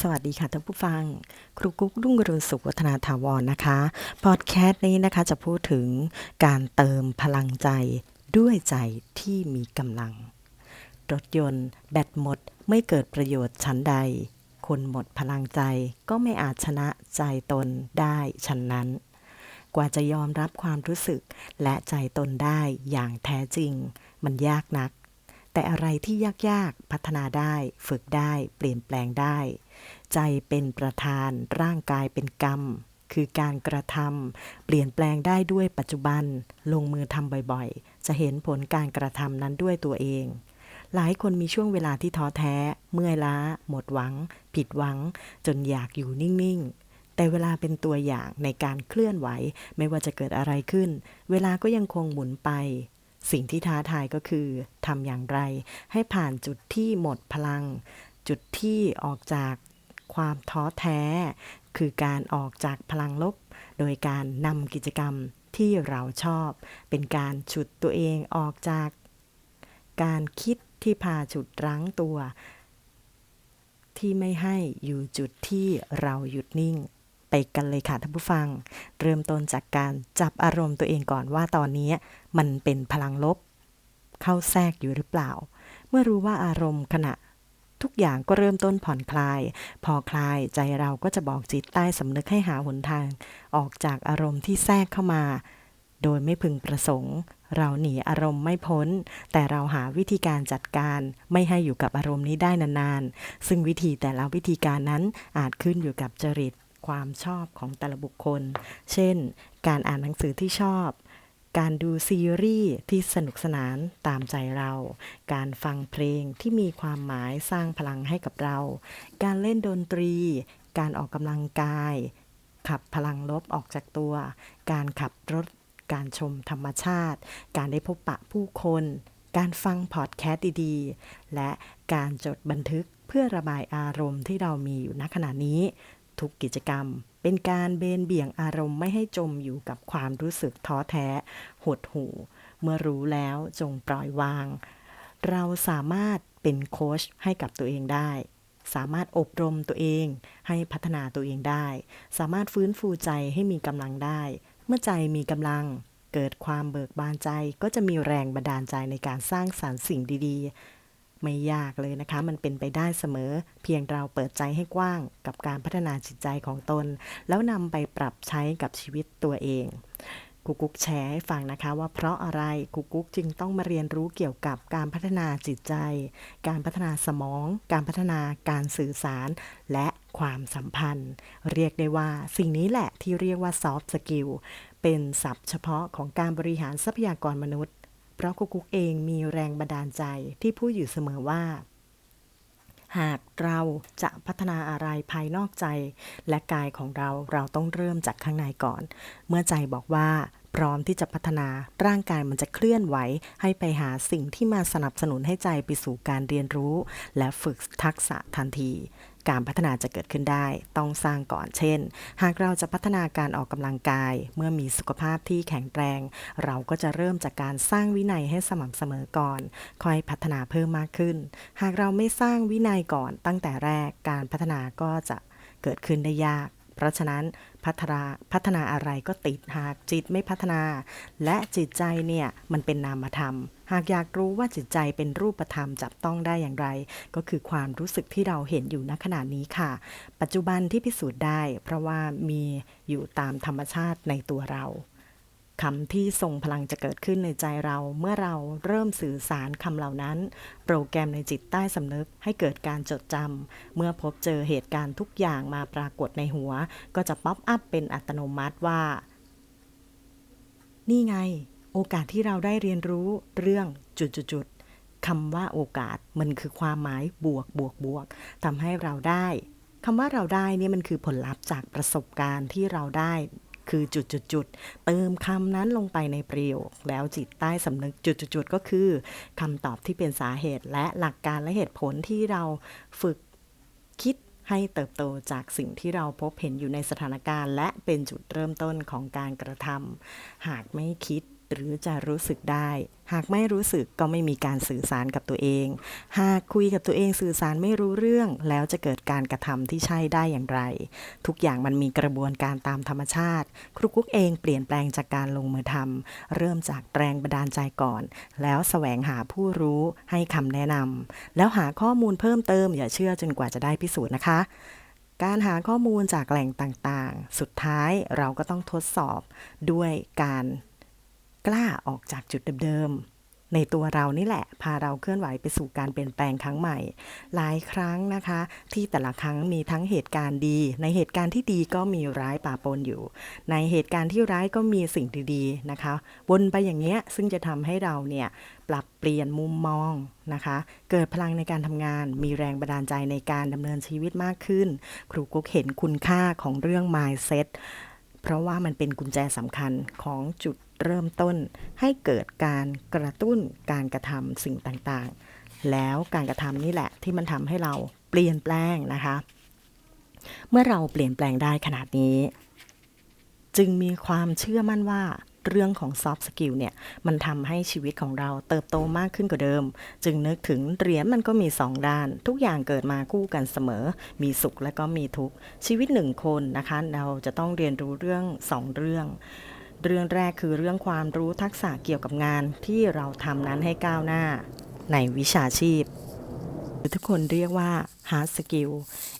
สวัสดีค่ะท่านผู้ฟัง ครูกุ๊กรุ่งเรืองสุขวัฒนาถาวรนะคะ พอดแคสต์นี้นะคะจะพูดถึงการเติมพลังใจด้วยใจที่มีกำลัง รถยนต์ แบตหมดไม่เกิดประโยชน์ชั้นใด คนหมดพลังใจก็ไม่อาจชนะใจตนได้ฉันนั้น กว่าจะยอมรับความรู้สึกและใจตนได้อย่างแท้จริง มันยากนักแต่อะไรที่ยาก ๆ พัฒนาได้ ฝึกได้ เปลี่ยนแปลงได้ ใจเป็นประธาน ร่างกายเป็นกรรม คือการกระทำเปลี่ยนแปลงได้ด้วยปัจจุบัน ลงมือทำบ่อยๆ จะเห็นผลการกระทำนั้นด้วยตัวเอง หลายคนมีช่วงเวลาที่ท้อแท้ เมื่อยล้า หมดหวัง ผิดหวัง จนอยากอยู่นิ่งๆแต่เวลาเป็นตัวอย่างในการเคลื่อนไหว ไม่ว่าจะเกิดอะไรขึ้น เวลาก็ยังคงหมุนไป สิ่งที่ท้าทายก็คือทำอย่างไร ให้ผ่านจุดที่หมดพลัง จุดที่ออกจากความท้อแท้ คือการออกจากพลังลบ โดยการนำกิจกรรมที่เราชอบ เป็นการฉุดตัวเองออกจาก การคิดที่พาฉุดรั้งตัว ที่ไม่ให้อยู่จุดที่เราหยุดนิ่ง ไปกันเลยค่ะท่านผู้ฟัง เริ่มต้นจากการจับอารมณ์ตัวเองก่อนว่าตอนนี้มันเป็นพลังลบ เข้าแทรกอยู่หรือเปล่า เมื่อรู้ว่าอารมณ์ขณะ ทุกอย่างก็เริ่มต้นผ่อนคลาย พอคลายใจเราก็จะบอกจิตใต้สำนึกให้หาหนทาง ออกจากอารมณ์ที่แทรกเข้ามา โดยไม่พึงประสงค์ เราหนีอารมณ์ไม่พ้น แต่เราหาวิธีการจัดการไม่ให้อยู่กับอารมณ์นี้ได้นานๆ ซึ่งวิธีแต่ละวิธีการนั้นอาจขึ้นอยู่กับจริตความชอบของแต่ละบุคคล เช่น การอ่านหนังสือที่ชอบ การดูซีรีส์ที่สนุกสนานตามใจเรา การฟังเพลงที่มีความหมายสร้างพลังให้กับเรา การเล่นดนตรี การออกกำลังกาย ขับพลังลบออกจากตัว การขับรถ การชมธรรมชาติ การได้พบปะผู้คน การฟังพอดแคสต์ดีๆ และการจดบันทึกเพื่อระบายอารมณ์ที่เรามีอยู่ณขณะนี้ ทุกกิจกรรม เป็นการเบนเบี่ยงอารมณ์ไม่ให้จมอยู่กับความรู้สึกท้อแท้ หดหู่ เมื่อรู้แล้วจงปล่อยวาง เราสามารถเป็นโค้ชให้กับตัวเองได้ สามารถอบรมตัวเองให้พัฒนาตัวเองได้ สามารถฟื้นฟูใจให้มีกำลังได้ เมื่อใจมีกำลังเกิดความเบิกบานใจก็จะมีแรงบันดาลใจในการสร้างสารรค์สิ่งดีๆ ไม่ยากเลยนะคะ มันเป็นไปได้เสมอ เพียงเราเปิดใจให้กว้างกับการพัฒนาจิตใจของตน แล้วนำไปปรับใช้กับชีวิตตัวเองกุ๊กกุ๊กแชร์ให้ฟังนะคะว่าเพราะอะไรกุ๊กกุ๊กจึงต้องมาเรียนรู้เกี่ยวกับการพัฒนาจิตใจ การพัฒนาสมอง การพัฒนาการสื่อสาร และความสัมพันธ์ เรียกได้ว่าสิ่งนี้แหละที่เรียกว่า soft skill เป็นศัพท์เฉพาะของการบริหารทรัพยากรมนุษย์ เพราะกุ๊กคุกเองมีแรงบันดาลใจที่พูดอยู่เสมอว่า หากเราจะพัฒนาอะไรภายนอกใจ และกายของเราเราต้องเริ่มจากข้างในก่อน เมื่อใจบอกว่า พร้อมที่จะพัฒนาร่างกายมันจะเคลื่อนไหว ให้ไปหาสิ่งที่มาสนับสนุนให้ใจไปสู่การเรียนรู้ และฝึกทักษะทันที การพัฒนาจะเกิดขึ้นได้ ต้องสร้างก่อนเช่น หากเราจะพัฒนาการออกกำลังกาย เมื่อมีสุขภาพที่แข็งแรง เราก็จะเริ่มจากการสร้างวินัยให้สม่ำเสมอก่อน ค่อยพัฒนาเพิ่มมากขึ้น หากเราไม่สร้างวินัยก่อนตั้งแต่แรกการพัฒนาก็จะเกิดขึ้นได้ยาก เพราะฉะนั้นพัฒนาพัฒนาอะไรก็ติดหากจิตไม่พัฒนา และจิตใจเนี่ยมันเป็นนามธรรม หากอยากรู้ว่าจิตใจเป็นรูปธรรมจับต้องได้อย่างไร ก็คือความรู้สึกที่เราเห็นอยู่ณขณะนี้ค่ะ ปัจจุบันที่พิสูจน์ได้ เพราะว่ามีอยู่ตามธรรมชาติในตัวเรา คำที่ทรงพลังจะเกิดขึ้นในใจเราเมื่อเราเริ่มสื่อสารคำเหล่านั้น โปรแกรมในจิตใต้สำนึกให้เกิดการจดจำเมื่อพบเจอเหตุการณ์ทุกอย่างมาปรากฏในหัว ก็จะป๊อปอัพเป็นอัตโนมัติว่า นี่ไง โอกาสที่เราได้เรียนรู้เรื่องจุดๆๆคำว่าโอกาสมันคือความหมายบวกบวกบวกทำให้เราได้คำว่าเราได้เนี่ยมันคือผลลัพธ์จากประสบการณ์ที่เราได้ คือจุดจุดจุดเติมคำนั้นลงไปในประโยค แล้วจิตใต้สำนึกจุดจุดจุดก็คือคำตอบที่เป็นสาเหตุและหลักการและเหตุผลที่เราฝึกคิดให้เติบโตจากสิ่งที่เราพบเห็นอยู่ในสถานการณ์ และเป็นจุดเริ่มต้นของการกระทำหากไม่คิด หรือจะรู้สึกได้ หากไม่รู้สึกก็ไม่มีการสื่อสารกับตัวเอง หากคุยกับตัวเองสื่อสารไม่รู้เรื่อง แล้วจะเกิดการกระทำที่ใช่ได้อย่างไร ทุกอย่างมันมีกระบวนการตามธรรมชาติ ครูกุ๊กเองเปลี่ยนแปลงจากการลงมือทำเริ่มจากแรงบันดาลใจก่อน แล้วแสวงหาผู้รู้ให้คำแนะนำแล้วหาข้อมูลเพิ่มเติม อย่าเชื่อจนกว่าจะได้พิสูจน์นะคะการหาข้อมูลจากแหล่งต่างๆ สุดท้ายเราก็ต้องทดสอบด้วยการ กล้าออกจากจุดเดิมๆในตัวเรานี่แหละ พาเราเคลื่อนไหวไปสู่การเปลี่ยนแปลงครั้งใหม่ หลายครั้งนะคะ ที่แต่ละครั้งมีทั้งเหตุการณ์ดี ในเหตุการณ์ที่ดีก็มีร้ายป่าปนอยู่ ในเหตุการณ์ที่ร้ายก็มีสิ่งดีๆนะคะ วนไปอย่างเงี้ยซึ่งจะทำให้เราเนี่ยปรับเปลี่ยนมุมมองนะคะ เกิดพลังในการทำงาน มีแรงบันดาลใจในการดำเนินชีวิตมากขึ้น ครูกุ๊กเห็นคุณค่าของเรื่อง mindset เพราะว่ามันเป็นกุญแจสำคัญของจุด เริ่มต้นให้เกิดการกระตุ้นการกระทำสิ่งต่างๆ แล้วการกระทำนี่แหละที่มันทำให้เราเปลี่ยนแปลงนะคะ เมื่อเราเปลี่ยนแปลงได้ขนาดนี้ จึงมีความเชื่อมั่นว่าเรื่องของ soft skill เนี่ย มันทำให้ชีวิตของเราเติบโตมากขึ้นกว่าเดิม จึงนึกถึงเหรียญมันก็มีสองด้าน ทุกอย่างเกิดมาคู่กันเสมอ มีสุขและก็มีทุกข์ชีวิตหนึ่งคนนะคะ เราจะต้องเรียนรู้เรื่องสองเรื่อง เรื่องแรกคือเรื่องความรู้ทักษะเกี่ยวกับงานที่เราทำนั้นให้ก้าวหน้าในวิชาชีพ ทุกคนเรียกว่า hard skill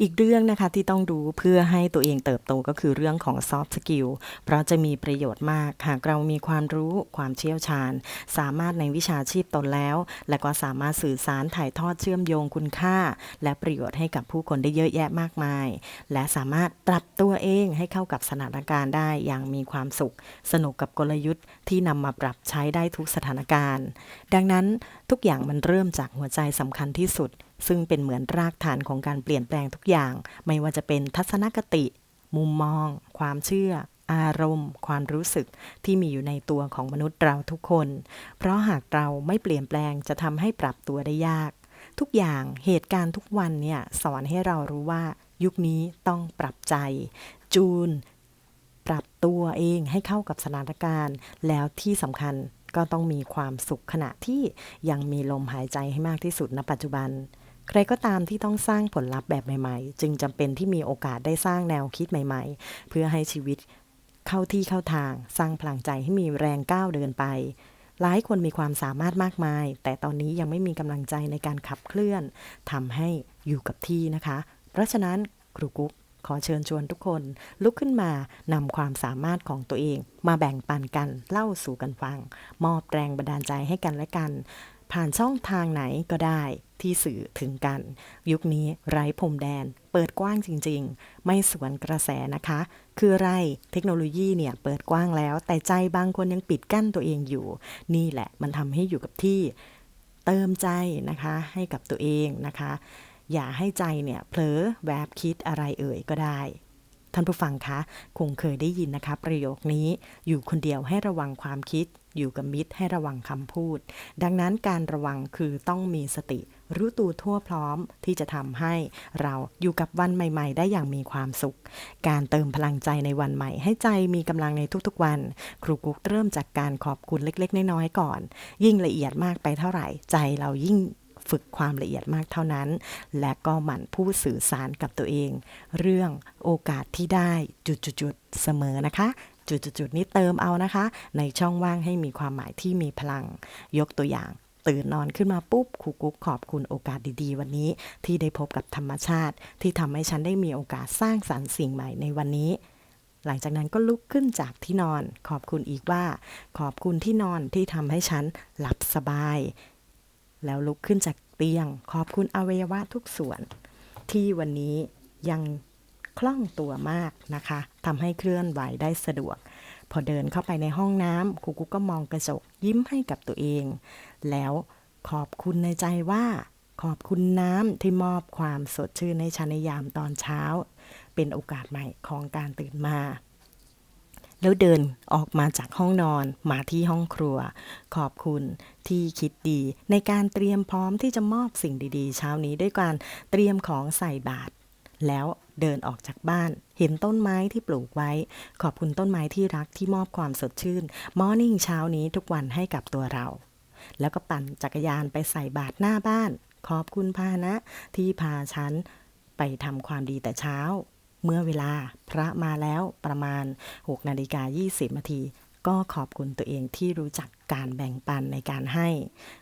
อีกเรื่องนะคะที่ต้องดูเพื่อให้ตัวเองเติบโตก็คือเรื่องของ soft skill เพราะจะมีประโยชน์มาก หากเรามีความรู้ความเชี่ยวชาญ สามารถในวิชาชีพตนแล้ว และก็สามารถสื่อสารถ่ายทอดเชื่อมโยงคุณค่า และประโยชน์ให้กับผู้คนได้เยอะแยะมากมาย และสามารถปรับตัวเองให้เข้ากับสถานการณ์ได้อย่างมีความสุข สนุกกับกลยุทธ์ที่นำมาปรับใช้ได้ทุกสถานการณ์ ดังนั้นทุกอย่างมันเริ่มจากหัวใจสำคัญที่สุด ซึ่งเป็นเหมือนรากฐานของการเปลี่ยนแปลงทุกอย่าง ไม่ว่าจะเป็นทัศนคติ มุมมอง ความเชื่อ อารมณ์ ความรู้สึกที่มีอยู่ในตัวของมนุษย์เราทุกคน เพราะหากเราไม่เปลี่ยนแปลงจะทำให้ปรับตัวได้ยาก ทุกอย่างเหตุการณ์ทุกวันเนี่ยสอนให้เรารู้ว่า ยุคนี้ต้องปรับใจ จูน ปรับตัวเองให้เข้ากับสถานการณ์ แล้วที่สำคัญก็ต้องมีความสุขขณะที่ยังมีลมหายใจให้มากที่สุดณปัจจุบัน ใครก็ตามที่ต้องสร้างผลลัพธ์แบบใหม่ๆ จึงจำเป็นที่มีโอกาสได้สร้างแนวคิดใหม่ๆ เพื่อให้ชีวิตเข้าที่เข้าทาง สร้างพลังใจให้มีแรงก้าวเดินไป หลายคนมีความสามารถมากมาย แต่ตอนนี้ยังไม่มีกำลังใจในการขับเคลื่อนทำให้อยู่กับที่นะคะ เพราะฉะนั้นครูกุ๊กขอเชิญชวนทุกคนลุกขึ้นมานำความสามารถของตัวเอง มาแบ่งปันกันเล่าสู่กันฟัง มอบแรงบันดาลใจให้กันและกัน ผ่านช่องทางไหนก็ได้ที่สื่อถึงกัน ยุคนี้ไร้พรมแดน เปิดกว้างจริง ๆ ไม่สวนกระแสนะคะ คืออะไรเทคโนโลยีเนี่ยเปิดกว้างแล้ว แต่ใจบางคนยังปิดกั้นตัวเองอยู่ นี่แหละมันทำให้อยู่กับที่เติมใจนะคะ ให้กับตัวเองนะคะ อย่าให้ใจเนี่ยเผลอแวบคิดอะไรเอ่ยก็ได้ท่านผู้ฟังคะ คงเคยได้ยินนะคะ ประโยคนี้อยู่คนเดียวให้ระวังความคิด อยู่กับมิตรให้ระวังคำพูด ดังนั้นการระวังคือต้องมีสติ รู้ตัวทั่วพร้อมที่จะทำให้เราอยู่กับวันใหม่ ๆ ได้อย่างมีความสุข การเติมพลังใจในวันใหม่ ให้ใจมีกำลังในทุกๆวัน ครูกุ๊กเริ่มจากการขอบคุณเล็ก ๆ น้อยๆก่อน ยิ่งละเอียดมากไปเท่าไหร่ ใจเรายิ่งฝึกความละเอียดมากเท่านั้น และก็หมั่นพูดสื่อสารกับตัวเอง เรื่องโอกาสที่ได้จุดๆๆเสมอนะคะ จุดๆนี้เติมเอานะคะ ในช่องว่างให้มีความหมายที่มีพลัง ยกตัวอย่าง ตื่นนอนขึ้นมาปุ๊บครูกุ๊กขอบคุณโอกาสดีๆ วันนี้ ที่ได้พบกับธรรมชาติ ที่ทำให้ฉันได้มีโอกาสสร้างสรรค์สิ่งใหม่ในวันนี้หลังจากนั้นก็ลุกขึ้นจากที่นอน ขอบคุณอีกว่า ขอบคุณที่นอนที่ทำให้ฉันหลับสบาย แล้วลุกขึ้นจากเตียง ขอบคุณอวัยวะทุกส่วน ที่วันนี้ยัง คล่องตัวมากนะคะทำให้เคลื่อนไหวได้สะดวก พอเดินเข้าไปในห้องน้ำครูกุ๊กก็มองกระจกยิ้มให้กับตัวเอง แล้วขอบคุณในใจว่าขอบคุณน้ำที่มอบความสดชื่นในชันในยามตอนเช้า เป็นโอกาสใหม่ของการตื่นมา แล้วเดินออกมาจากห้องนอนมาที่ห้องครัว ขอบคุณที่คิดดีในการเตรียมพร้อมที่จะมอบสิ่งดีๆ เช้านี้ด้วยการเตรียมของใส่บาตร แล้วเดินออกจากบ้าน เห็นต้นไม้ที่ปลูกไว้ ขอบคุณต้นไม้ที่รักที่มอบความสดชื่นมอร์นิ่งเช้านี้ทุกวันให้กับตัวเรา แล้วก็ปั่นจักรยานไปใส่บาตรหน้าบ้าน ขอบคุณพานะที่พาฉันไปทำความดีแต่เช้า เมื่อเวลาพระมาแล้วประมาณ 6 นาฬิกา 20นาที ก็ขอบคุณตัวเองที่รู้จักการแบ่งปันในการให้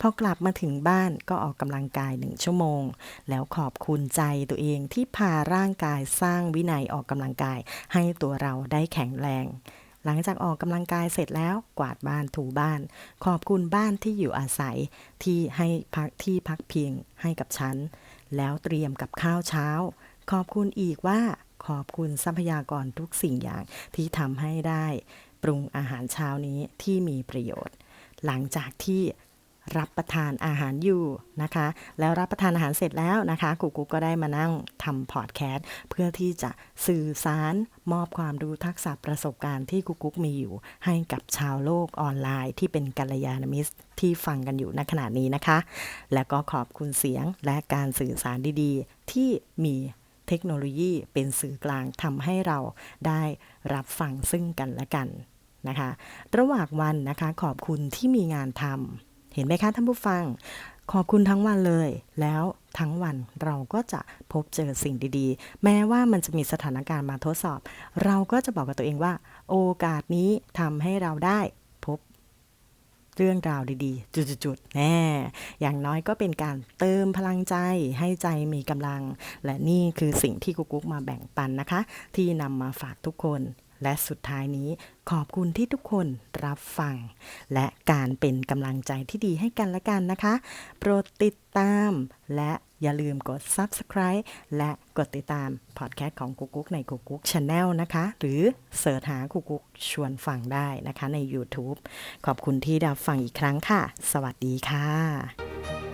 พอกลับมาถึงบ้านก็ออกกำลังกายหนึ่งชั่วโมง แล้วขอบคุณใจตัวเองที่พาร่างกายสร้างวินัยออกกำลังกาย ให้ตัวเราได้แข็งแรง หลังจากออกกำลังกายเสร็จแล้วกวาดบ้านถูบ้าน ขอบคุณบ้านที่อยู่อาศัยที่ให้พักที่พักพิงให้กับฉัน แล้วเตรียมกับข้าวเช้า ขอบคุณอีกว่าขอบคุณทรัพยากรทุกสิ่งอย่างที่ทำให้ได้ ปรุงอาหารเช้านี้ที่มีประโยชน์ หลังจากที่รับประทานอาหารอยู่นะคะ แล้วรับประทานอาหารเสร็จแล้วนะคะกูกูก็ได้มานั่งทำพอดแคสต์เพื่อที่จะสื่อสารมอบความรู้ทักษะประสบการณ์ที่กูกุ๊กมีอยู่ ให้กับชาวโลกออนไลน์ที่เป็นกัลยาณมิตรที่ฟังกันอยู่ณขณะนี้นะคะ และก็ขอบคุณเสียงและการสื่อสารดีๆ ที่มีเทคโนโลยีเป็นสื่อกลางทำให้เราได้รับฟังซึ่งกันและกัน นะคะ ระหว่างวันนะคะขอบคุณที่มีงานทำเห็นไหมคะท่านผู้ฟัง ขอบคุณทั้งวันเลย แล้วทั้งวันเราก็จะพบเจอสิ่งดีๆ แม้ว่ามันจะมีสถานการณ์มาทดสอบ เราก็จะบอกกับตัวเองว่า โอกาสนี้ทำให้เราได้พบเรื่องราวดีๆ จุดๆแน่อย่างน้อยก็เป็นการเติมพลังใจให้ใจมีกำลัง และนี่คือสิ่งที่กุ๊กกุ๊กมาแบ่งปันนะคะ ที่นำมาฝากทุกคน และสุดท้ายนี้ขอบคุณที่ทุกคนรับฟัง และการเป็นกำลังใจที่ดีให้กันและกันนะคะ โปรดติดตาม และอย่าลืมกด Subscribe และกดติดตามพอดแคสต์ของกุ๊กกุ๊กในกุ๊กกุ๊กชาแนลนะคะ หรือเสิร์ชหากุ๊กกุ๊กชวนฟังได้นะคะใน YouTube ขอบคุณที่รับฟังอีกครั้งค่ะ สวัสดีค่ะ